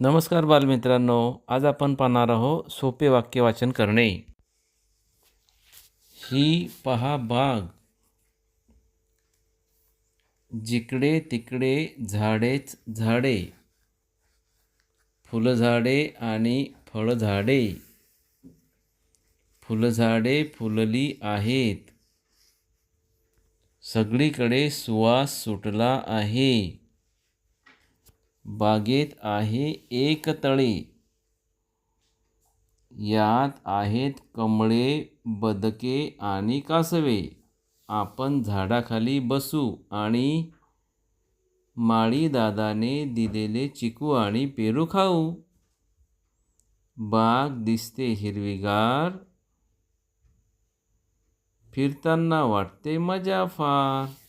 नमस्कार बालमित्रांनो आज आपण पाहणार आहोत सोपे वाक्य वाचन करणे. ही पहा बाग. जिकडे तिकडे झाडेच झाडे. फुलझाडे आणि फळझाडे. फुलझाडे फुलली आहेत. सगळीकडे सुवास सुटला आहे. बागेत आहे एक तळे. यात आहेत कमळे बदके आणि कासवे. आपण झाडाखाली बसू आणि माळी दादाने दिलेले चिकू आणि पेरू खाऊ. बाग दिसते हिरवीगार फिरताना वाटते मजा फार.